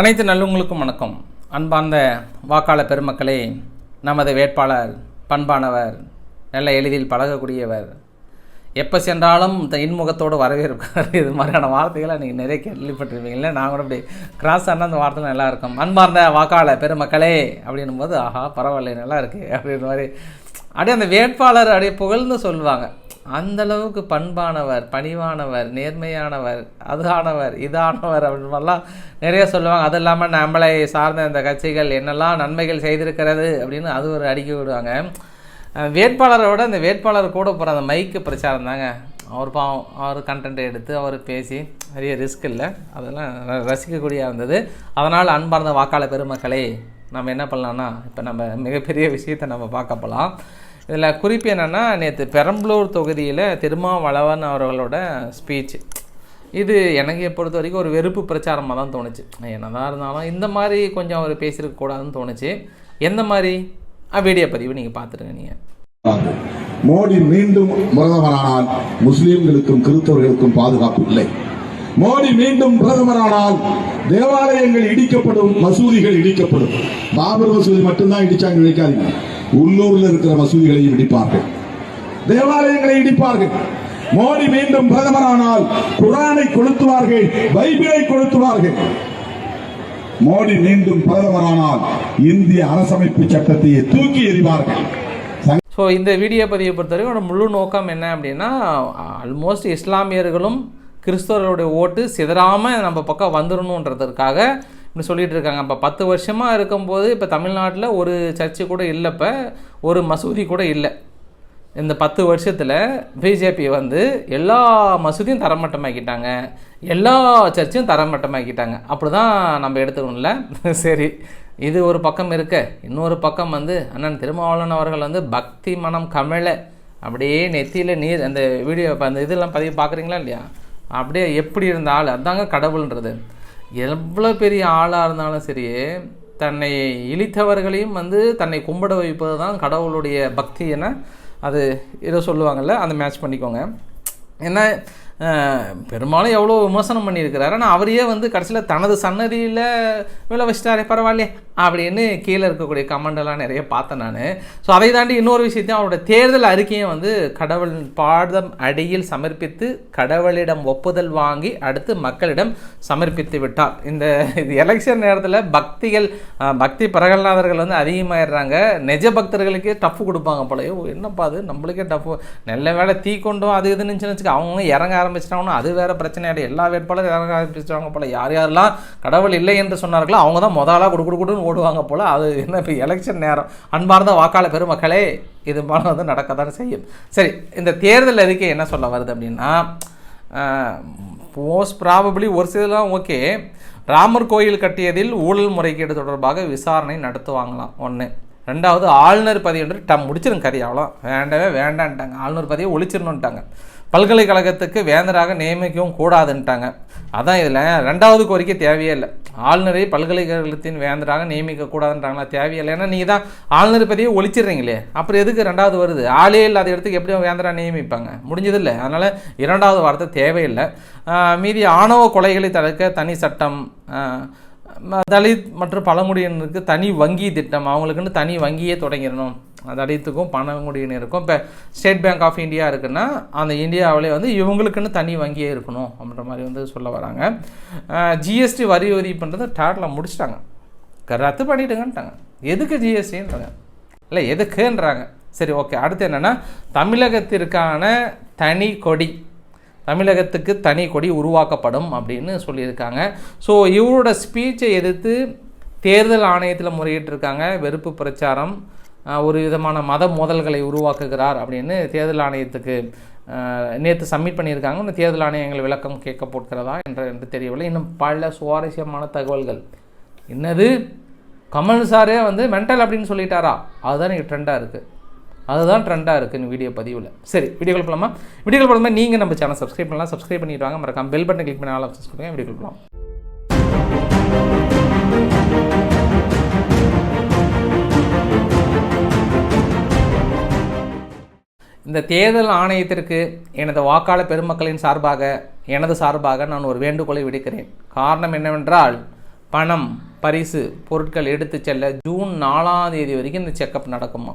அனைத்து நல்லவங்களுக்கும் வணக்கம். அன்பார்ந்த வாக்காளர் பெருமக்களே நமது வேட்பாளர் பண்பானவர் நல்ல எளிதில் பழகக்கூடியவர் எப்போ சென்றாலும் இந்த இன்முகத்தோடு வரவேற்பார். இது மாதிரியான வார்த்தைகளை நீங்கள் நிறைய கேள்விப்பட்டிருப்பீங்களே நான் கூட அப்படி கிராஸ் ஆனால் அந்த வார்த்தை நல்லா இருக்கும் அன்பார்ந்த வாக்காளர் பெருமக்களே அப்படின்னும் போது ஆஹா பரவாயில்ல நல்லா இருக்கு அப்படின்ற மாதிரி. அப்படியே அந்த வேட்பாளர் அப்படியே புகழ்ந்து சொல்லுவாங்க. அந்த அளவுக்கு பண்பானவர் பணிவானவர் நேர்மையானவர் அதானவர் இதானவர் அப்படின்லாம் நிறைய சொல்லுவாங்க. அது இல்லாமல் நம்மளை சார்ந்த இந்த கட்சிகள் என்னெல்லாம் நன்மைகள் செய்திருக்கிறது அப்படின்னு அது ஒரு அடுக்கி விடுவாங்க. வேட்பாளரோட வேட்பாளரை விட அந்த வேட்பாளர் கூட போகிற அந்த மைக்கு பிரச்சாரம் தாங்க. அவர் பாவம் அவர் கண்டென்ட் எடுத்து அவர் பேசி நிறைய ரிஸ்க் இல்லை. அதெல்லாம் ரசிக்கக்கூடிய இருந்தது அதனால் அன்பார்ந்த வாக்காளர் பெருமக்களே நம்ம என்ன பண்ணலாம்னா இப்போ நம்ம மிகப்பெரிய விஷயத்தை நம்ம பார்க்க போகலாம் இதில் குறிப்பு என்னென்னா நேற்று பெரம்பலூர் தொகுதியில் திருமாவளவன் அவர்களோட ஸ்பீச் இது எனக்கு பொறுத்த வரைக்கும் ஒரு வெறுப்பு பிரச்சாரமாக தான் தோணுச்சு. என்னதான் இருந்தாலும் இந்த மாதிரி கொஞ்சம் அவர் பேசியிருக்க கூடாதுன்னு தோணுச்சு. எந்த மாதிரி? வீடியோ பதிவு நீங்கள் பார்த்துருங்க நீங்கள் மோடி மீண்டும் பிரதமரானால் முஸ்லீம்களுக்கும் கிறிஸ்தவர்களுக்கும் பாதுகாப்பு இல்லை. மோடி மீண்டும் பிரதமரானால் தேவாலயங்கள் இடிக்கப்படும் மசூதிகள் இடிக்கப்படும். பாபர் மசூதி மட்டும்தான் இடிச்சாங்க இடிக்காதீங்க உள்ளூர்ல இருக்கிற மசூதிகளையும் இடிப்பார்கள். தேவாலயங்களை இடிப்பார்கள். மோடி மீண்டும் பிரதமரானால் குரானை கொளுத்துவார்கள் பைபிளை கொளுத்துவார்கள். மோடி மீண்டும் பிரதமரானால் இந்திய அரசமைப்பு சட்டத்தையே தூக்கி எறிவார்கள். ஸோ இந்த வீடியோ பதிவை பொறுத்தவரைக்கும் முழு நோக்கம் என்ன அப்படின்னா ஆல்மோஸ்ட் இஸ்லாமியர்களும் கிறிஸ்தவர்களுடைய ஓட்டு சிதறாமல் நம்ம பக்கம் வந்துடணுன்றதற்காக இப்படி சொல்லிட்டு இருக்காங்க. இப்போ பத்து வருஷமாக இருக்கும்போது இப்போ தமிழ்நாட்டில் ஒரு சர்ச்சு கூட இல்லை இப்போ ஒரு மசூதி கூட இல்லை. இந்த பத்து வருஷத்தில் பிஜேபி வந்து எல்லா மசூதியும் தரமட்டமாக்கிட்டாங்க. எல்லா சர்ச்சையும் தரமட்டமாக்கிட்டாங்க. அப்படி தான் நம்ம எடுத்துக்கணும்ல? சரி. இது ஒரு பக்கம் இருக்க. இன்னொரு பக்கம் வந்து அண்ணன் திருமாவளவன் அவர்கள் வந்து பக்தி மனம் கமிழ. அப்படியே நெத்தியில் நீர் அந்த வீடியோ இப்போ அந்த இதெல்லாம் பதிவு பார்க்குறீங்களா இல்லையா? அப்படியே எப்படி இருந்த ஆள் அதாங்க கடவுள்ன்றது. எவ்வளோ பெரிய ஆளாக இருந்தாலும் சரி தன்னை இழித்தவர்களையும் வந்து தன்னை கும்பிட வைப்பது தான் கடவுளுடைய பக்தி என அது ஏதோ சொல்லுவாங்கள்ல அந்த மேட்ச் பண்ணிக்கோங்க. ஏன்னா பெரும்பாலும் எவ்வளோ விமர்சனம் பண்ணியிருக்கிறாரு. ஆனால் அவரையே வந்து கடைசியில் தனது சன்னதியில் விழ வச்சிட்டாரே பரவாயில்லையே அப்படின்னு கீழே இருக்கக்கூடிய கமெண்டெல்லாம் நிறைய பார்த்தேன் நான். ஸோ அதை தாண்டி இன்னொரு விஷயத்தையும் அவரோட தேர்தல் அறிக்கையை வந்து கடவுள் பாதம் அடியில் சமர்ப்பித்து கடவுளிடம் ஒப்புதல் வாங்கி அடுத்து மக்களிடம் சமர்ப்பித்து விட்டார். இந்த இது எலெக்ஷன் நேரத்தில் பக்திகள் பக்தி பிரகலாதர்கள் வந்து அதிகமாயிடுறாங்க. நிஜ பக்தர்களுக்கே டஃப் கொடுப்பாங்க போலயோ. என்னப்பா அது? நம்மளுக்கே டஃப் நல்ல வேலை தீ கொண்டோம் அது இதுன்னு இருந்துச்சுன்னு வச்சுக்க அவங்க இறங்க ஆரம்பிச்சிட்டாங்கன்னா அது வேற பிரச்சனையாடு. எல்லா வேட்பாளரும் இறங்க ஆரம்பிச்சிட்டாங்க போல. யார் யாரெல்லாம் கடவுள் இல்லை என்று சொன்னார்களோ அவங்க தான் முதலாக குடு குடு குடுன்னு ஓடுவாங்க போல. அது என்ன இப்போ எலெக்ஷன் நேரம். அன்பார்ந்த வாக்காளர் பெருமக்களே இது போல வந்து நடக்க தான் செய்யும். சரி இந்த தேர்தல் அறிக்கை என்ன சொல்ல வருது அப்படின்னா மோஸ்ட் ப்ராபபிளி ஒரு சிலலாம் ஓகே ராமர் கோயில் கட்டியதில் ஊழல் முறைகேடு தொடர்பாக விசாரணை நடத்துவாங்களாம். ஒன்று ரெண்டாவது ஆளுநர் பதவி என்று டம் முடிச்சிருங்க கதையாவலாம் அவ்வளோ வேண்டவே வேண்டான்ட்டாங்க. ஆளுநர் பதவியை ஒழிச்சிடணுன்ட்டாங்க பல்கலைக்கழகத்துக்கு வேந்தராக நியமிக்கவும் கூடாதுன்ட்டாங்க. அதான் இதில் ரெண்டாவது கோரிக்கை தேவையே இல்லை. ஆளுநரை பல்கலைக்கழகத்தின் வேந்தராக நியமிக்க கூடாதுன்றாங்களா? தேவையில்லை ஏன்னா நீங்கள் தான் ஆளுநர் பதவியை ஒழிச்சிடுறீங்களே. அப்புறம் எதுக்கு ரெண்டாவது வருது? ஆளே இல்லாத இடத்துக்கு எப்படி வேந்தராக நியமிப்பாங்க? முடிஞ்சதில்லை. அதனால் இரண்டாவது வார்த்தை தேவையில்லை. மீதி ஆணவ கொலைகளை தடுக்க தனி சட்டம் தலித் மற்றும் பழங்குடியினருக்கு தனி வங்கி திட்டம். அவங்களுக்குன்னு தனி வங்கியே தொடங்கிடணும். தலித்துக்கும் பணங்குடியினருக்கும் இப்போ ஸ்டேட் பேங்க் ஆஃப் இந்தியா இருக்குன்னா அந்த இந்தியாவிலே வந்து இவங்களுக்குன்னு தனி வங்கியே இருக்கணும் அப்படின்ற மாதிரி வந்து சொல்ல வராங்க. ஜிஎஸ்டி வரி விதிப்புன்றது டாட்டில் முடிச்சிட்டாங்க. க- ரத்து பண்ணிட்டுங்கன்ட்டாங்க எதுக்கு ஜிஎஸ்டின்றாங்க இல்லை எதுக்குன்றாங்க? சரி ஓகே அடுத்து என்னென்னா தமிழகத்திற்கான தனி கொடி. தமிழகத்துக்கு தனி கொடி உருவாக்கப்படும் அப்படின்னு சொல்லியிருக்காங்க. ஸோ இவரோட ஸ்பீச்சை எதிர்த்து தேர்தல் ஆணையத்தில் முறையிட்டிருக்காங்க. வெறுப்பு பிரச்சாரம் ஒரு விதமான மத மோதல்களை உருவாக்குகிறார் அப்படின்னு தேர்தல் ஆணையத்துக்கு நேற்று சப்மிட் பண்ணியிருக்காங்க. இந்த தேர்தல் ஆணையங்கள் விளக்கம் கேட்க போகிறதா என்று என்று தெரியவில்லை. இன்னும் பல சுவாரஸ்யமான தகவல்கள். என்னது? கமல் சாரே வந்து மென்டல் அப்படின்னு சொல்லிட்டாரா? அதுதான் எனக்கு ட்ரெண்டாக இருக்குது அதுதான் ட்ரெண்டாக இருக்குது வீடியோ பதிவில். சரி வீடியோக்கள் போகலாமா வீடியோக்கள் போடும்போது நீங்கள் நம்ம சேனல் சப்ஸ்கிரைப் பண்ணலாம். சப்ஸ்கிரைப் பண்ணிட்டு வாங்க. மறக்காம பெல் பட்டன் கிளிக் பண்ணி ஆல் ஆப்ஷன்ஸ் கொடுங்க வீடியோக்கள் போகலாம் இந்த தேர்தல் ஆணையத்திற்கு எனது வாக்காளர் பெருமக்களின் சார்பாக எனது சார்பாக நான் ஒரு வேண்டுகோளை விடுக்கிறேன். காரணம் என்னவென்றால் பணம் பரிசு பொருட்கள் எடுத்து செல்ல ஜூன் நாலாம் தேதி வரைக்கும் இந்த செக்கப் நடக்குமா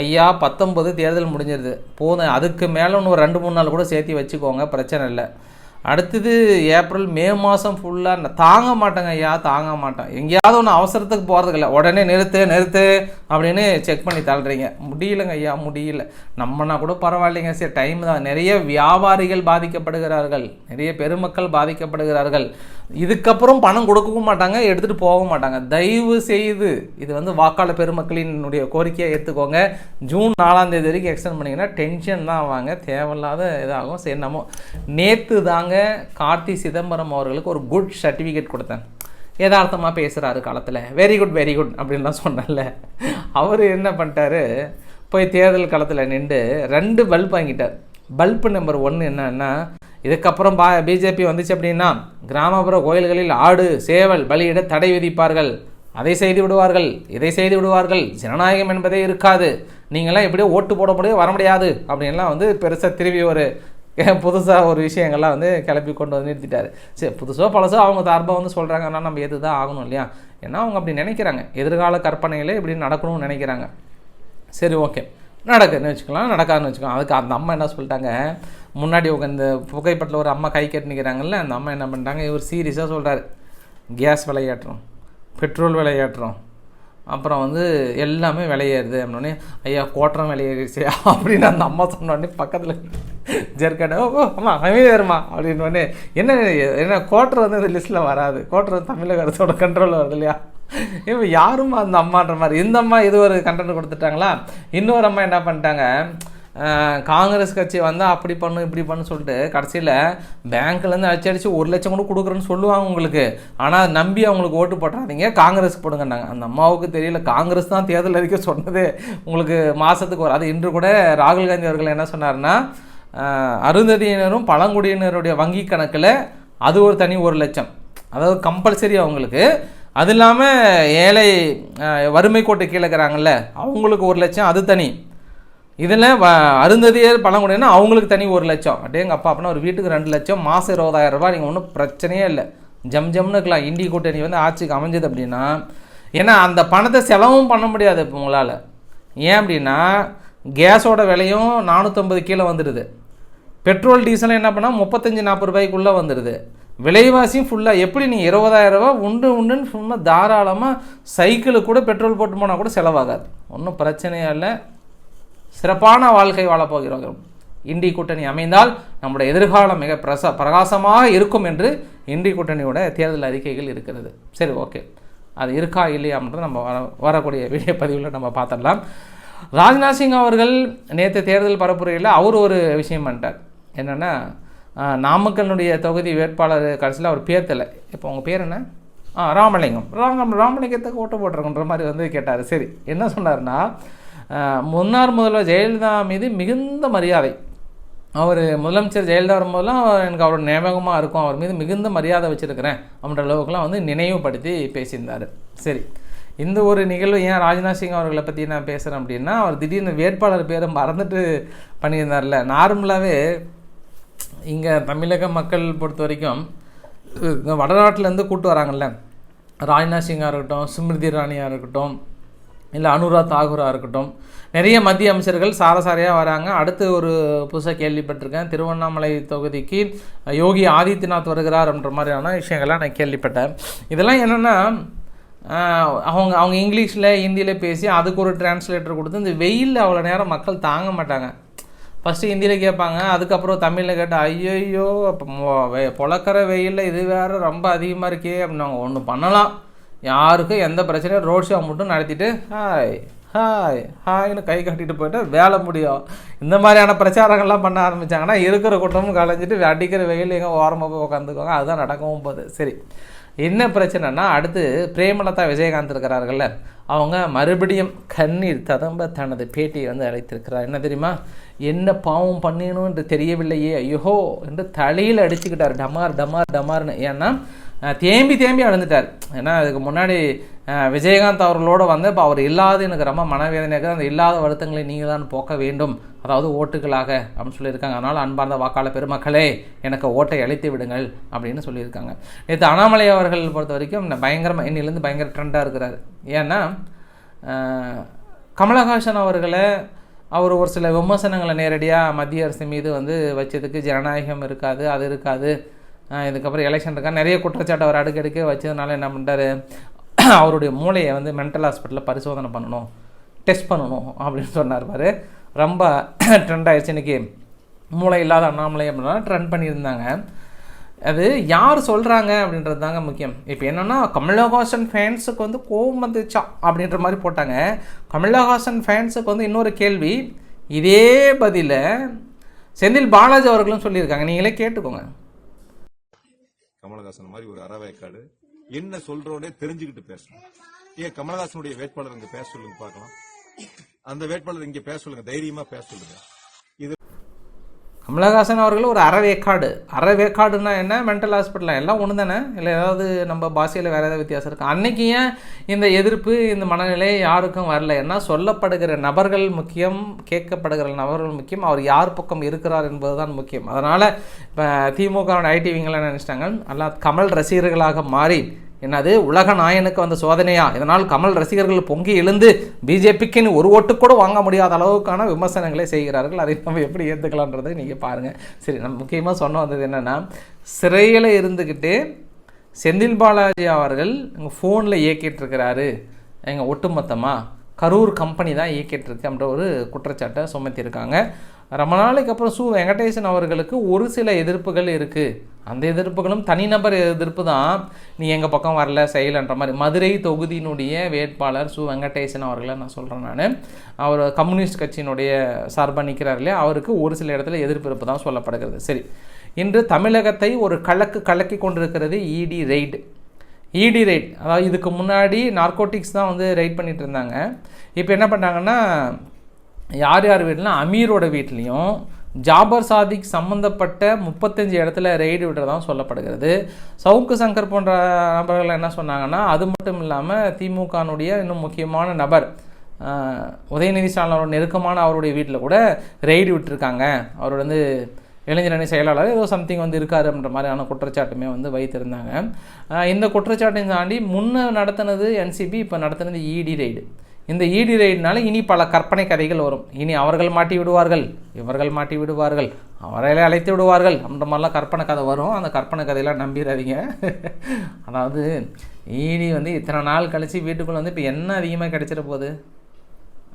ஐயா பத்தொம்பது தேர்தல் முடிஞ்சிருது. போதும் அதுக்கு மேலே இன்னும் ஒரு ரெண்டு மூணு நாள் கூட சேர்த்து வச்சுக்கோங்க பிரச்சனை இல்லை. அடுத்தது ஏப்ரல் மே மாதம் ஃபுல்லாக தாங்க மாட்டேங்க ஐயா தாங்க மாட்டேன். எங்கேயாவது ஒன்று அவசரத்துக்கு போகிறதுக்கு இல்லை. உடனே நிறுத்து நிறுத்து அப்படின்னு செக் பண்ணி தள்ளுறீங்க. முடியலங்க ஐயா முடியல. நம்மனா கூட பரவாயில்லைங்க சரி டைம் தான். நிறைய வியாபாரிகள் பாதிக்கப்படுகிறார்கள். நிறைய பெருமக்கள் பாதிக்கப்படுகிறார்கள். இதுக்கப்புறம் பணம் கொடுக்கவும் மாட்டாங்க எடுத்துகிட்டு போகவும் மாட்டாங்க. தயவு செய்து இது வந்து வாக்காளர் பெருமக்களினுடைய கோரிக்கையை ஏற்றுக்கோங்க ஜூன் நாலாம் தேதி வரைக்கும் எக்ஸ்டெண்ட் பண்ணிங்கன்னா டென்ஷன் தான் ஆவாங்க தேவையில்லாத இதாகும். சரி நம்ம நேற்று தாங்க கார்த்தி சிதம்பரம் அவர்களுக்கு ஒரு குட் சர்டிஃபிகேட் கொடுத்தேன். யதார்த்தமாக பேசுகிறாரு காலத்தில். வெரி குட் வெரி குட் அப்படின்லாம் சொன்னல அவர் என்ன பண்ணிட்டாரு? போய் தேர்தல் காலத்தில் நின்று ரெண்டு பல்ப் வாங்கிட்டார். பல்ப் நம்பர் ஒன்று என்னன்னா இதுக்கப்புறம் பா பிஜேபி வந்துச்சு அப்படின்னா கிராமப்புற கோயில்களில் ஆடு சேவல் பலியிட தடை விதிப்பார்கள். அதை செய்து விடுவார்கள். இதை செய்து விடுவார்கள். ஜனநாயகம் என்பதே இருக்காது. நீங்களாம் எப்படியோ ஓட்டு போட முடியும் வர முடியாது. அப்படின்லாம் வந்து பெருசாக திரும்பி ஒரு புதுசாக ஒரு விஷயங்கள்லாம் வந்து கிளப்பி கொண்டு வந்து நிறுத்திட்டார். சரி புதுசோ பழசோ அவங்க சார்பாக வந்து சொல்கிறாங்க ஆனால் நம்ம எது தான் ஆகணும் இல்லையா? ஏன்னா அவங்க அப்படி நினைக்கிறாங்க. எதிர்கால கற்பனைகளே இப்படி நடக்கணும்னு நினைக்கிறாங்க. சரி ஓகே. நடக்குதுன்னு வச்சுக்கலாம் நடக்காதுன்னு வச்சுக்கலாம். அதுக்கு அந்த அம்மா என்ன சொல்லிட்டாங்க? முன்னாடி உட்காந்து புகைப்படத்தில் ஒரு அம்மா கை கட்டி நிற்கிறாங்கல்ல அந்த அம்மா என்ன பண்ணிட்டாங்க? இவர் சீரியஸாக சொல்கிறாரு கேஸ் விலையேற்றம் பெட்ரோல் விலையேற்றம் அப்புறம் வந்து எல்லாமே விலையேறுது அப்படின்னே ஐயா கோட்டரம் விலையேறிச்சு அப்படின்னு அந்த அம்மா சொன்னோடனே பக்கத்தில் ஜெர்கடை ஓ ஓ, அம்மா அமைதியாருமா அப்படின்னோடனே என்ன என்ன கோட்டர் வந்து இந்த லிஸ்ட்டில் வராது. கோட்டர் தமிழக அரசோட கண்ட்ரோலில் வருது இல்லையா? இப்போ யாரும் அந்த அம்மான்ற மாதிரி இந்த அம்மா இது ஒரு கண்டென்ட் கொடுத்துட்டாங்களா? இன்னொரு அம்மா என்ன பண்ணிட்டாங்க? காங்கிரஸ் கட்சி வந்து அப்படி பண்ணு இப்படி பண்ணு சொல்லிட்டு கடைசியில் பேங்க்லேருந்து அடிச்சு அடிச்சு ஒரு லட்சம் கூட கொடுக்குறேன்னு சொல்லுவாங்க உங்களுக்கு. ஆனால் நம்பி அவங்களுக்கு ஓட்டு போட்டுறாதீங்க காங்கிரஸ்க்கு போடுங்கன்னாங்க. அந்த அம்மாவுக்கு தெரியல காங்கிரஸ் தான் தேர்தல் அறிக்கை சொன்னது. உங்களுக்கு மாதத்துக்கு வரும் அது இன்று கூட ராகுல் காந்தி அவர்கள் என்ன சொன்னார்னா அருந்ததியினரும் பழங்குடியினருடைய வங்கி கணக்கில் அது ஒரு தனி ஒரு லட்சம். அதாவது கம்பல்சரி அவங்களுக்கு. அது இல்லாமல் ஏழை வறுமை கோட்டை கீழே இருக்கிறாங்கல்ல அவங்களுக்கு ஒரு லட்சம் அது தனி. இதில் வ அருந்ததியர் பழங்குடினா அவங்களுக்கு தனி ஒரு லட்சம். அப்படியே எங்கள் அப்பா அப்படின்னா ஒரு வீட்டுக்கு ரெண்டு லட்சம் மாதம் இருபதாயிரம் ரூபாய் நீங்கள் ஒன்றும் பிரச்சனையே இல்லை. ஜம் ஜம்னு இருக்கலாம். இந்தி கூட்டணி வந்து ஆட்சிக்கு அமைஞ்சது அப்படின்னா ஏன்னா அந்த பணத்தை செலவும் பண்ண முடியாது இப்போ உங்களால். ஏன் அப்படின்னா கேஸோட விலையும் நானூற்றம்பது கீழே வந்துடுது பெட்ரோல் டீசல் என்ன பண்ணால் முப்பத்தஞ்சு நாற்பது ரூபாய்க்குள்ளே வந்துடுது விலைவாசியும் ஃபுல்லாக எப்படி நீ இருபதாயிரம் உண்டு உண்டுன்னு சும்மா தாராளமாக சைக்கிளுக்கு கூட பெட்ரோல் போட்டு போனால் கூட செலவாகாது. ஒன்றும் பிரச்சனையே இல்லை. சிறப்பான வாழ்க்கை வாழப்போகிறோம் இண்டி கூட்டணி அமைந்தால் நம்முடைய எதிர்காலம் மிக பிரச பிரகாசமாக இருக்கும் என்று இண்டி கூட்டணியோட தேர்தல் அறிக்கைகள் இருக்கிறது. சரி ஓகே. அது இருக்கா இல்லையான்றது நம்ம வர வரக்கூடிய வீடியோ பதிவில் நம்ம பார்த்துடலாம். ராஜ்நாத் சிங் அவர்கள் நேற்று தேர்தல் பரப்புரையில் அவர் ஒரு விஷயம் பண்ணிட்டார். என்னென்னா நாமக்கல்னுடைய தொகுதி வேட்பாளர் கடைசியில் அவர் பேர் தெரியல. இப்போ உங்கள் பேர் என்ன? ஆ ராமலிங்கம். ராம ராமலிங்கத்துக்கு ஓட்டு போட்டிருக்குன்ற மாதிரி வந்து கேட்டார். சரி என்ன சொன்னார்னா முன்னார் முன்னாள் முதல்வர் ஜெயலலிதா மீது மிகுந்த மரியாதை. அவர் முதலமைச்சர் ஜெயலலிதா வரும்போதெல்லாம் எனக்கு அவரோட ஞாபகமாக இருக்கும். அவர் மீது மிகுந்த மரியாதை வச்சுருக்கிறேன் அப்படின்ற அளவுக்குலாம் வந்து நினைவுபடுத்தி பேசியிருந்தார். சரி இந்த ஒரு நிகழ்வு ஏன் ராஜ்நாத் சிங் அவர்களை பற்றி நான் பேசுகிறேன் அப்படின்னா அவர் திடீர்னு வேட்பாளர் பேரை மறந்துட்டு பண்ணியிருந்தார்ல நார்மலாகவே இங்கே தமிழக மக்கள் பொறுத்த வரைக்கும் வடநாட்டிலேருந்து கூட்டு வராங்கல்ல. ராஜ்நாத் சிங்காக இருக்கட்டும் ஸ்மிருதி இரானியாக இருக்கட்டும் இல்லை அனுரா தாகூராக இருக்கட்டும் நிறைய மத்திய அமைச்சர்கள் சாரசாரியாக வராங்க. அடுத்து ஒரு புதுசாக கேள்விப்பட்டிருக்கேன். திருவண்ணாமலை தொகுதிக்கு யோகி ஆதித்யநாத் வருகிறார் மாதிரியான விஷயங்கள்லாம் நான் கேள்விப்பட்டேன். இதெல்லாம் என்னென்னா அவங்க அவங்க இங்கிலீஷில் ஹிந்தியில் பேசி அதுக்கு ஒரு டிரான்ஸ்லேட்டர் கொடுத்து இந்த வெயிலில் அவ்வளோ நேரம் மக்கள் தாங்க மாட்டாங்க. ஃபஸ்ட்டு ஹிந்தியில் கேட்பாங்க அதுக்கப்புறம் தமிழில் கேட்டால் ஐயையோ வெ- பொழக்கிற வெயிலில் இது வேறு ரொம்ப அதிகமாக இருக்கே அப்படின்னு நாங்கள் ஒன்று பண்ணலாம். யாருக்கும் எந்த பிரச்சனையும் ரோட் ஷோ மட்டும் நடத்திட்டு ஹாய் ஹாய் ஹாய்னு கை கட்டிட்டு போயிட்டு வேலை முடியும். இந்த மாதிரியான பிரச்சாரங்கள்லாம் பண்ண ஆரம்பிச்சாங்கன்னா இருக்கிற கூட்டமும் கலைஞ்சிட்டு அடிக்கிற வெயில் எங்கே ஓரமாக போய் உட்காந்துக்குவாங்க அதுதான் நடக்கவும் போகுது. சரி. என்ன பிரச்சனைனா அடுத்து பிரேமலதா விஜயகாந்த் இருக்கிறார்கள்ல அவங்க மறுபடியும் கண்ணீர் ததம்ப தனது பேட்டியை வந்து அழைத்திருக்கிறார். என்ன தெரியுமா? என்ன பாவம் பண்ணினோம் என்று தெரியவில்லையே ஐயோ என்று தலையில் அடிச்சுக்கிட்டார். டமார் டமார் டமார்னு. ஏன்னா தேம்பி தேம்பி அழுந்துட்டார். ஏன்னா அதுக்கு முன்னாடி விஜயகாந்த் அவர்களோடு வந்து இப்போ அவர் இல்லாத எனக்கு ரொம்ப மனவேதனையாக அந்த இல்லாத வருத்தங்களை நீங்கள் தான் போக்க வேண்டும். அதாவது ஓட்டுகளாக அப்படின்னு சொல்லியிருக்காங்க. அதனால் அன்பார்ந்த வாக்காளர் பெருமக்களே எனக்கு ஓட்டை அழித்து விடுங்கள் அப்படின்னு சொல்லியிருக்காங்க. நேற்று அண்ணாமலை அவர்கள் பொறுத்த வரைக்கும் பயங்கரமாக இன்னிலேருந்து பயங்கர ட்ரெண்டாக இருக்கிறார். ஏன்னா கமலஹாசன் அவர்களை அவர் ஒரு சில விமர்சனங்களை நேரடியாக மத்திய அரசு மீது வந்து வச்சதுக்கு ஜனநாயகம் இருக்காது அது இருக்காது. இதுக்கப்புறம் எலெக்ஷன் இருக்கா? நிறைய குற்றச்சாட்டு அவர் அடுக்கடுக்க வச்சதுனால என்ன பண்ணுறாரு அவருடைய மூளையை வந்து மென்டல் ஹாஸ்பிட்டலில் பரிசோதனை பண்ணணும் டெஸ்ட் பண்ணணும் அப்படின்னு சொன்னார் பாரு. ரொம்ப ட்ரெண்ட் ஆயிடுச்சு இன்னைக்கு. மூளை இல்லாத அண்ணாமலை அப்படின்னா ட்ரெண்ட் பண்ணியிருந்தாங்க. அது யார் சொல்கிறாங்க அப்படின்றது தாங்க முக்கியம். இப்போ என்னென்னா கமலஹாசன் ஃபேன்ஸுக்கு வந்து கோபம் வந்துச்சா அப்படின்ற மாதிரி போட்டாங்க. கமலஹாசன் ஃபேன்ஸுக்கு வந்து இன்னொரு கேள்வி. இதே பதில செந்தில் பாலாஜி அவர்களும் சொல்லியிருக்காங்க. நீங்களே கேட்டுக்கோங்க. கமலஹாசன் மாதிரி ஒரு அறவேக்காடு என்ன சொல்றோனே தெரிஞ்சுக்கிட்டு பேசணும். ஏன் கமலஹாசனுடைய வேட்பாளர் இங்க பேச சொல்லுங்க பார்க்கலாம். அந்த வேட்பாளர் இங்க பேச சொல்லுங்க தைரியமா பேச சொல்லுங்க. இது கமலஹாசன் அவர்கள் ஒரு அரை வேக்காடு. அரை அறவேக்காடுன்னா என்ன? மென்டல் ஹாஸ்பிட்டல் எல்லாம் ஒன்று தானே இல்லை ஏதாவது நம்ம பாஷையில் வேறு ஏதாவது வித்தியாசம் இருக்குது அன்னைக்கு ஏன் இந்த எதிர்ப்பு இந்த மனநிலை யாருக்கும் வரல? ஏன்னா சொல்லப்படுகிற நபர்கள் முக்கியம் கேட்கப்படுகிற நபர்கள் முக்கியம் அவர் யார் பக்கம் இருக்கிறார் என்பது தான் முக்கியம். அதனால் இப்போ திமுகவின் ஐடிவிங்களாம் நினச்சிட்டாங்க? அல்ல கமல் ரசிகர்களாக மாறி என்னது? உலக நாயனுக்கு வந்த சோதனையா? இதனால் கமல் ரசிகர்கள் பொங்கி எழுந்து பிஜேபிக்குன்னு ஒரு ஓட்டு கூட வாங்க முடியாத அளவுக்கான விமர்சனங்களை செய்கிறார்கள். அதை நம்ம எப்படி ஏற்றுக்கலான்றதை நீங்கள் பாருங்கள் சரி நம்ம முக்கியமாக சொன்ன வந்தது என்னென்னா சிறையில் இருந்துக்கிட்டு செந்தில் பாலாஜி அவர்கள் எங்கள் ஃபோனில் இயக்கிட்டுருக்கிறாரு. எங்கள் ஒட்டுமொத்தமாக கரூர் கம்பெனி தான் இயக்கிட்டுருக்கு அப்படின்ற ஒரு குற்றச்சாட்டை சுமத்தியிருக்காங்க. ரொம்ப நாளைக்கு அப்புறம் சு வெங்கடேசன் அவர்களுக்கு ஒரு சில எதிர்ப்புகள் இருக்குது அந்த எதிர்ப்புகளும் தனிநபர் எதிர்ப்பு தான். நீ எங்கள் பக்கம் வரல செய்யலைன்ற மாதிரி. மதுரை தொகுதியினுடைய வேட்பாளர் சு வெங்கடேசன் அவர்களை நான் சொல்கிறேன் நான். அவர் கம்யூனிஸ்ட் கட்சியினுடைய சார்பாக நிற்கிறார் இல்லையா? அவருக்கு ஒரு சில இடத்துல எதிர்ப்பு இருப்பு தான் சொல்லப்படுகிறது. சரி. இன்று தமிழகத்தை ஒரு கலக்கு கலக்கி கொண்டிருக்கிறது இடி ரெய்டு. இடி ரைட் அதாவது இதுக்கு முன்னாடி நார்கோட்டிக்ஸ் தான் வந்து ரைட் பண்ணிகிட்டு இருந்தாங்க. இப்போ என்ன பண்ணாங்கன்னா யார் யார் வீட்டிலனா அமீரோட வீட்லேயும் ஜாபர் சாதிக் சம்மந்தப்பட்ட முப்பத்தஞ்சு இடத்துல ரெய்டு விடுறதாகவும் சொல்லப்படுகிறது. சவுக்கு சங்கர் போன்ற நபர்கள் என்ன சொன்னாங்கன்னா அது மட்டும் இல்லாமல் திமுகனுடைய இன்னும் முக்கியமான நபர் உதயநிதி ஸ்டாலின் நெருக்கமான அவருடைய வீட்டில் கூட ரெய்டு விட்டுருக்காங்க. அவர் வந்து இளைஞரணி செயலாளர் ஏதோ சம்திங் வந்து இருக்காரு அப்படின்ற மாதிரியான குற்றச்சாட்டுமே வந்து வைத்திருந்தாங்க. இந்த குற்றச்சாட்டையும் தாண்டி முன்னே நடத்தினது என்சிபி இப்போ நடத்தினது இடி ரெய்டு இந்த ஈடி ரைடுனால இனி பல கற்பனை கதைகள் வரும். இனி அவர்கள் மாட்டி விடுவார்கள் இவர்கள் மாட்டி விடுவார்கள் அவர்களை அழைத்து விடுவார்கள் அப்படின்ற மாதிரிலாம் கற்பனை கதை வரும். அந்த கற்பனை கதையெல்லாம் நம்பிடாதீங்க அதாவது ஈடி வந்து இத்தனை நாள் கழித்து வீட்டுக்குள்ளே வந்து இப்போ என்ன அதிகமாக கிடைச்சிட போகுது?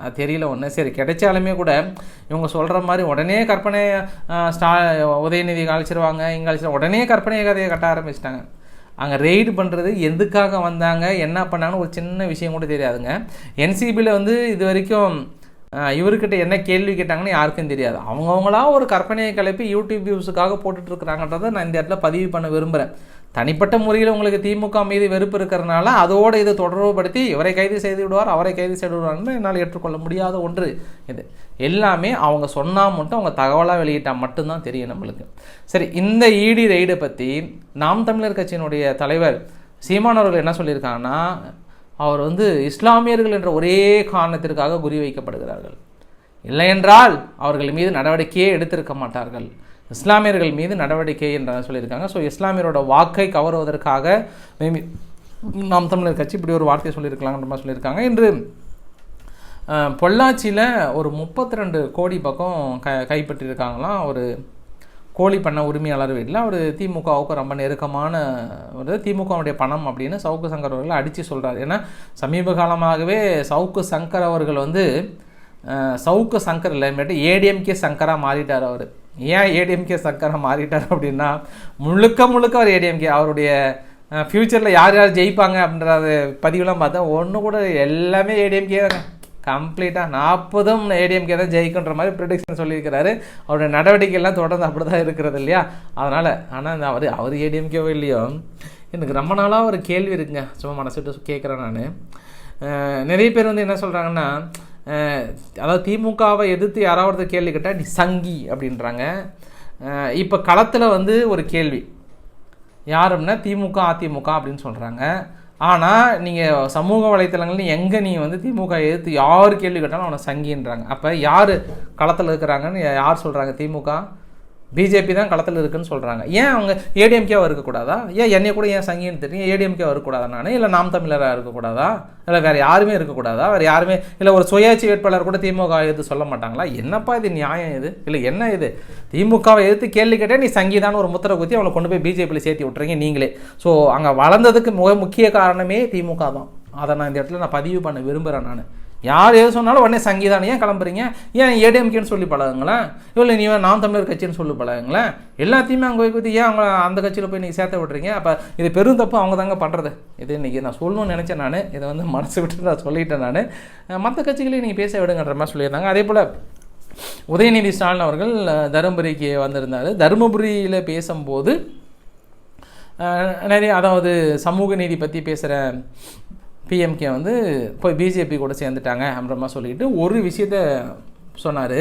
அது தெரியல ஒன்று சரி கிடைச்சாலுமே கூட இவங்க சொல்கிற மாதிரி உடனே கற்பனை ஸ்டா உதயநிதி அழைச்சிருவாங்க இங்கே அழைச்சிருவாங்க உடனே கற்பனை கதையை கட்ட ஆரம்பிச்சிட்டாங்க. அங்கே ரெய்டு பண்ணுறது எதுக்காக வந்தாங்க என்ன பண்ணாங்கன்னு ஒரு சின்ன விஷயம் கூட தெரியாதுங்க. என்சிபியில் வந்து இது வரைக்கும் இவர்கிட்ட என்ன கேள்வி கேட்டாங்கன்னு யாருக்கும் தெரியாது. அவங்கவுங்களா ஒரு கற்பனையை கிளப்பி யூடியூப் வியூஸுக்காக போட்டுட்ருக்குறாங்கன்றதை நான் இந்த இடத்துல பதிவு பண்ண விரும்புகிறேன் தனிப்பட்ட முறையில் உங்களுக்கு திமுக மீது வெறுப்பு இருக்கிறனால அதோடு இதை தொடர்புபடுத்தி இவரை கைது செய்து விடுவார் அவரை கைது செய்து விடுவார்னு என்னால் ஏற்றுக்கொள்ள முடியாத ஒன்று இது. எல்லாமே அவங்க சொன்னால் மட்டும் அவங்க தகவலாக வெளியிட்டால் மட்டும்தான் தெரியும் நம்மளுக்கு. சரி இந்த இடி ரெய்டை பற்றி நாம் தமிழர் கட்சியினுடைய தலைவர் சீமான் அவர்கள் என்ன சொல்லியிருக்காங்கன்னா அவர் வந்து இஸ்லாமியர்கள் என்ற ஒரே காரணத்திற்காக குறி வைக்கப்படுகிறார்கள் இல்லையென்றால் அவர்கள் மீது நடவடிக்கையே எடுத்திருக்க மாட்டார்கள். இஸ்லாமியர்கள் மீது நடவடிக்கை என்ற சொல்லியிருக்காங்க. ஸோ இஸ்லாமியரோட வாக்கை கவருவதற்காக மேபி நாம் தமிழர் கட்சி இப்படி ஒரு வார்த்தையை சொல்லியிருக்கலாங்கிற மாதிரி சொல்லியிருக்காங்க. இன்று பொள்ளாச்சியில் ஒரு முப்பத்தி ரெண்டு கோடி பக்கம் க கைப்பற்றியிருக்காங்களாம் ஒரு கோழி பண்ண உரிமையாளர் வீட்டில் அவர் திமுகவுக்கு ரொம்ப நெருக்கமான ஒரு திமுகவுடைய பணம் அப்படின்னு சவுக்கு சங்கர் அவர்கள் அடித்து சொல்கிறார் ஏன்னா சமீப காலமாகவே சவுக்கு சங்கர் அவர்கள் வந்து சவுக்கு சங்கர் இல்லைமேட்டு ஏடிஎம்கே சங்கராக மாறிட்டார் அவர். ஏன் ஏடிஎம்கே சங்கராக மாறிட்டார் அப்படின்னா முழுக்க முழுக்க அவர் ஏடிஎம்கே அவருடைய ஃப்யூச்சரில் யார் யார் ஜெயிப்பாங்க அப்படின்ற பதிவுலாம் பார்த்தா ஒன்று கூட எல்லாமே ஏடிஎம்கே தாங்க. கம்ப்ளீட்டாக நாற்பதும் ஏடிஎம்கே தான் ஜெயிக்குன்ற மாதிரி ப்ரிடிக்ஷன் சொல்லியிருக்கிறாரு. அவருடைய நடவடிக்கைலாம் தொடர்ந்து அப்படி தான் இருக்கிறது இல்லையா? அதனால் ஆனால் இந்த அவர் அவர் ஏடிஎம்கேவோ இல்லையோ? எனக்கு ரொம்ப நாளாக ஒரு கேள்வி இருக்குங்க. சும்மா மனசுட்டு கேட்குறேன் நான். நிறைய பேர் வந்து என்ன சொல்கிறாங்கன்னா அதாவது திமுகவை எதிர்த்து யாராவது கேள்வி கேட்டால் நீ சங்கி அப்படின்றாங்க. இப்போ களத்தில் வந்து ஒரு கேள்வி. யாருன்னா திமுக அதிமுக அப்படின்னு சொல்கிறாங்க ஆனால் நீங்கள் சமூக வலைத்தளங்கள்ல எங்கே நீ வந்து திமுக எதிர்த்து யார் கேள்வி கேட்டாலும் அவனை சங்கின்றாங்க. அப்போ யார் களத்தில் இருக்கிறாங்கன்னு யார் சொல்கிறாங்க திமுக? பிஜேபி தான் களத்தில் இருக்குன்னு சொல்கிறாங்க ஏன் அவங்க ஏடிஎம்கேவாக இருக்கக்கூடாதா? ஏன் என்னை கூட ஏன் சங்கின்னு தெரியும் ஏடிஎம்கேவாக இருக்கக்கூடாதா நான்? இல்லை நாம் தமிழராக இருக்கக்கூடாதா? இல்லை வேறு யாருமே இருக்கக்கூடாதா? வேறு யாருமே இல்லை ஒரு சுயாட்சி வேட்பாளர் கூட திமுக எதிர்த்து சொல்ல மாட்டாங்களா? என்னப்பா இது நியாயம் இது? இல்லை என்ன இது? திமுகவை எதிர்த்து கேள்வி கேட்டால் நீ சங்கீதான்னு ஒரு முத்திரை குத்தி அவங்களை கொண்டு போய் பிஜேபியில் சேர்த்து விட்றீங்க நீங்களே. ஸோ அங்கே வளர்ந்ததுக்கு மிக முக்கிய காரணமே திமுக தான். அதை நான் இந்த இடத்துல நான் பதிவு பண்ண விரும்புகிறேன் நான். யார் எது சொன்னாலும் உடனே சங்கீதான் ஏன் கிளம்புறீங்க? ஏன் ஏடிஎம்கேன்னு சொல்லி பழகுங்களேன்? இல்லை நீ நாம் தமிழர் கட்சின்னு சொல்லி பழகுங்களேன்? எல்லாத்தையுமே அங்கே போய் குத்தி ஏன் அவங்க அந்த கட்சியில் போய் நீங்கள் சேர்த்து விட்றீங்க அப்போ இது பெரும் தப்பு அவங்க தாங்க பண்ணுறது இது இன்றைக்கி நான் சொல்லணும்னு நினச்சேன் நான். இதை வந்து மனசு விட்டு நான் சொல்லிட்டேன் நான். மற்ற கட்சிகளையும் நீங்கள் பேச விடுங்கன்ற மாதிரி சொல்லியிருந்தாங்க. அதே போல் உதயநிதி ஸ்டாலின் அவர்கள் தருமபுரிக்கு வந்திருந்தார். தருமபுரியில் பேசும்போது நிறைய அதாவது சமூக நீதி பற்றி பேசுகிற பிஎம்கே வந்து போய் பிஜேபி கூட சேர்ந்துட்டாங்க அப்படின்ற மாதிரி சொல்லிட்டு ஒரு விஷயத்த சொன்னார்.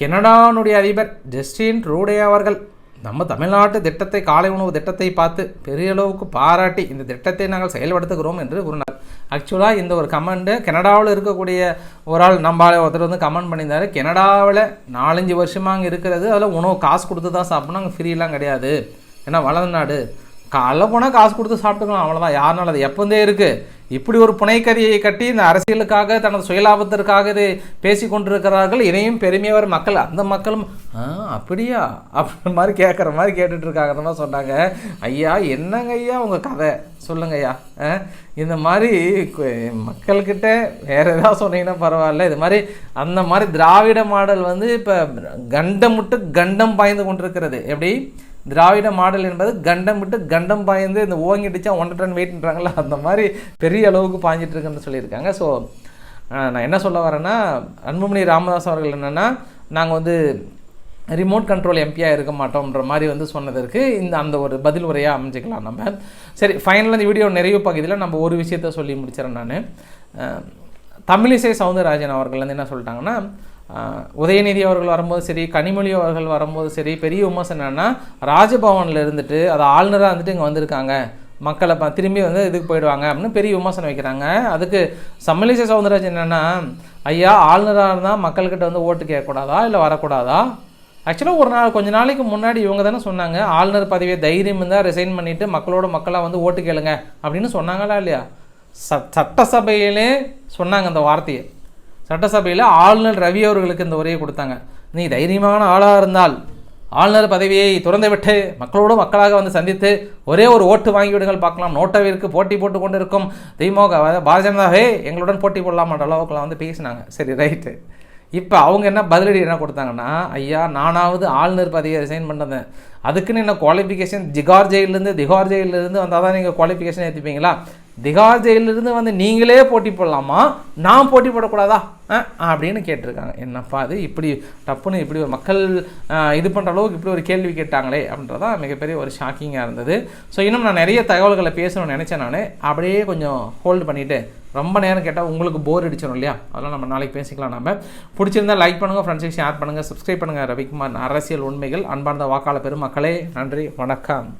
கெனடானுடைய அதிபர் ஜஸ்டின் ரூடே அவர்கள் நம்ம தமிழ்நாட்டு திட்டத்தை காலை உணவு திட்டத்தை பார்த்து பெரிய அளவுக்கு பாராட்டி இந்த திட்டத்தை நாங்கள் செயல்படுத்துகிறோம் என்று கூறினார். ஆக்சுவலாக இந்த ஒரு கமெண்ட்டு கனடாவில் இருக்கக்கூடிய ஒரு ஆள் நம்ம ஒருத்தர் வந்து கமெண்ட் பண்ணியிருந்தாரு. கனடாவில் நாலஞ்சு வருஷமாக அங்கே இருக்கிறது. அதில் உணவு காசு கொடுத்து தான் சாப்பிடணும். அங்கே ஃப்ரீலாம் கிடையாது. ஏன்னா வளர்ந்த நாடு. காலைல போனால் காசு கொடுத்து சாப்பிட்டுக்கலாம் அவ்வளோதான் யாருனால அது எப்போந்தே இருக்குது இப்படி ஒரு புனைக்கதையை கட்டி இந்த அரசியலுக்காக தனது சுயலாபத்திற்காக இது பேசி கொண்டிருக்கிறார்கள். இதையும் பெருமையவர் மக்கள் அந்த மக்களும் ஆ அப்படியா? அப்படின்ற மாதிரி கேட்குற மாதிரி கேட்டுட்டு மாதிரி சொன்னாங்க. ஐயா என்னங்க ஐயா உங்கள் கதை? சொல்லுங்க ஐயா. ஆ, இந்த மாதிரி மக்கள்கிட்ட வேறு ஏதாவது சொன்னீங்கன்னா பரவாயில்ல. இது மாதிரி அந்த மாதிரி திராவிட மாடல் வந்து இப்போ கண்டம் விட்டு கண்டம் பாய்ந்து கொண்டிருக்கிறது. எப்படி? திராவிட மாடல் என்பது கண்டம் விட்டு கண்டம் பாய்ந்து இந்த ஓங்கிடுச்சா ஒன்றரை டன் வெயிட்ன்றாங்களா அந்த மாதிரி பெரிய அளவுக்கு பாய்ஞ்சிட்டு இருக்குன்னு சொல்லியிருக்காங்க. ஸோ நான் என்ன சொல்ல வரேன்னா அன்புமணி ராமதாஸ் அவர்கள் என்னென்னா நாங்கள் வந்து ரிமோட் கண்ட்ரோல் எம்பியாக இருக்க மாட்டோம்ன்ற மாதிரி வந்து சொன்னதற்கு இந்த அந்த ஒரு பதில் உரையாக அமைஞ்சிக்கலாம் நம்ம. சரி ஃபைனலாக இந்த வீடியோ நிறைவு பகுதியில் நம்ம ஒரு விஷயத்த சொல்லி முடிச்சிடறேன் நான். தமிழிசை சவுந்தரராஜன் அவர்கள் வந்து என்ன சொல்லிட்டாங்கன்னா உதயநிதி அவர்கள் வரும்போது சரி கனிமொழி அவர்கள் வரும்போது சரி பெரிய விமர்சனம் என்னென்னா ராஜபவனில் இருந்துட்டு அது ஆளுநராக வந்துட்டு இங்கே வந்திருக்காங்க. மக்களை ப திரும்பி வந்து இதுக்கு போயிடுவாங்க அப்படின்னு பெரிய விமர்சனம் வைக்கிறாங்க. அதுக்கு தமிழிசை சவுந்தரராஜன் என்னென்னா ஐயா ஆளுநராக இருந்தால் மக்கள்கிட்ட வந்து ஓட்டு கேட்கக்கூடாதா இல்லை வரக்கூடாதா? ஆக்சுவலாக ஒரு நாள் கொஞ்ச நாளைக்கு முன்னாடி இவங்க தானே சொன்னாங்க ஆளுநர் பதவியை தைரியம் இருந்தால் ரிசைன் பண்ணிவிட்டு மக்களோட மக்களாக வந்து ஓட்டு கேளுங்க அப்படின்னு சொன்னாங்களா இல்லையா? ச சட்டசபையிலே சொன்னாங்க அந்த வார்த்தையை. சட்டசபையில் ஆளுநர் ரவி அவர்களுக்கு இந்த உரையை கொடுத்தாங்க. நீ தைரியமான ஆளாக இருந்தால் ஆளுநர் பதவியை திறந்துவிட்டு மக்களோடு மக்களாக வந்து சந்தித்து ஒரே ஒரு ஓட்டு வாங்கிவிடுங்கள் பார்க்கலாம். நோட்டவிற்கு போட்டி போட்டு கொண்டு இருக்கும் திமுக அதாவது பாரதிய ஜனதாவே எங்களுடன் போட்டி போடலாமான்ற அளவுக்குலாம் வந்து பேசினாங்க. சரி ரைட்டு. இப்போ அவங்க என்ன பதிலடி என்ன கொடுத்தாங்கன்னா ஐயா நானாவது ஆளுநர் பதவியை ரிசைன் பண்ணுறேன் அதுக்குன்னு என்ன குவாலிஃபிகேஷன் ஜிகார் ஜெயிலேருந்து திகார் ஜெயிலேருந்து வந்தால் தான் நீங்கள் குவாலிஃபிகேஷன் ஏற்றுப்பீங்களா திகார் ஜெயிலிருந்து வந்து நீங்களே போட்டி போடலாமா? நான் போட்டி போடக்கூடாதா? அப்படின்னு கேட்டிருக்காங்க. என்னப்பா அது இப்படி டப்புன்னு இப்படி ஒரு மக்கள் இது பண்ணுற அளவுக்கு இப்படி ஒரு கேள்வி கேட்டாங்களே அப்படின்றதான் மிகப்பெரிய ஒரு ஷாக்கிங்காக இருந்தது. ஸோ இன்னும் நான் நிறைய தகவல்களை பேசணும்னு நினச்சேன் நான். அப்படியே கொஞ்சம் ஹோல்டு பண்ணிவிட்டு ரொம்ப நேரம் கேட்டால் உங்களுக்கு போர் அடிச்சிடும் இல்லையா? அதெல்லாம் நம்ம நாளைக்கு பேசிக்கலாம் நம்ம பிடிச்சிருந்தா லைக் பண்ணுங்கள் ஃப்ரெண்ட்ஸுக்கு ஷேர் பண்ணுங்கள் சப்ஸ்கிரைப் பண்ணுங்கள் ரவிக்குமார் அரசியல் உண்மைகள் அன்பார்ந்த வாக்காளர் பெருமக்களே நன்றி வணக்கம்.